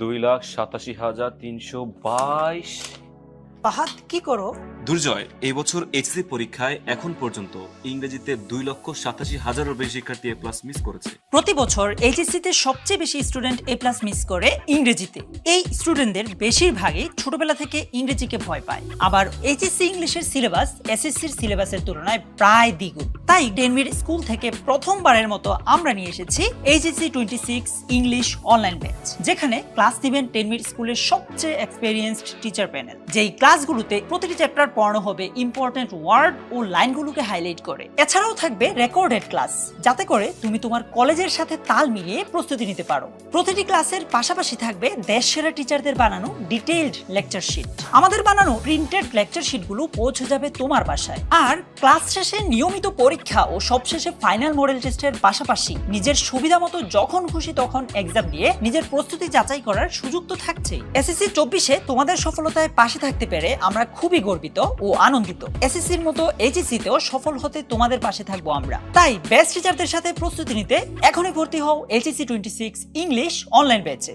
দুই লাখ সাতাশি হাজার তিনশো বাইশ। কি করো? দুর্জয়, এই বছর এইচএসসি পরীক্ষায় এখন পর্যন্ত ইংরেজিতে দুই লক্ষ সাতাশি হাজারেরও বেশি শিক্ষার্থী এ প্লাস মিস করেছে। প্রতি বছর এইচএসসি তে সবচেয়ে বেশি স্টুডেন্ট এ প্লাস মিস করে ইংরেজিতে। এই স্টুডেন্টদের বেশিরভাগই ছোটবেলা থেকে ইংরেজিকে ভয় পায়। আবার এইচএসসি ইংলিশের সিলেবাস এসএসসির সিলেবাসের তুলনায় প্রায় দ্বিগুণ। তাই ডেনমির স্কুল থেকে প্রথমবারের মতো আমরা নিয়ে এসেছি HSC twenty six English online batch যেখানে ক্লাস দিবেন টেনমির স্কুলের সবচেয়ে এক্সপেরিয়েন্সড টিচার প্যানেল যেই ক্লাসগুলোতে প্রতিটি চ্যাপ্টার পড়ানো হবে ইম্পর্টেন্ট ওয়ার্ড ও লাইনগুলোকে হাইলাইট করে। এছাড়াও থাকবে রেকর্ডেড ক্লাস যাতে করে তুমি তোমার কলেজের সাথে তাল মিলিয়ে প্রস্তুতি নিতে পারো। প্রতিটি ক্লাসের পাশাপাশি থাকবে দেশ সেরা টিচারদের বানানো ডিটেইলড লেকচার শিট আমাদের বানানো প্রিন্টেড লেকচার শিটগুলো পৌঁছে যাবে তোমার বাসায়। আর ক্লাস শেষে নিয়মিত পরীক্ষা ও সবশেষে ফাইনাল মডেল টেস্টের পাশাপাশি নিজের সুবিধা মতো যখন খুশি তখন এক্সাম দিয়ে নিজের প্রস্তুতি যাচাই করার সুযোগ তো থাকছেই। এসএসসি চব্বিশে তোমাদের সফলতায় পাশে থাকতে পেরে আমরা খুবই গর্বিত। ও আনন্দিত। এসএসসির মতো এইচএসসি তেও সফল হতে তোমাদের পাশে থাকব আমরা। তাই বেস্ট টিচারদের সাথে প্রস্তুতি নিতে এখনই ভর্তি হও HSC twenty six English online ব্যাচে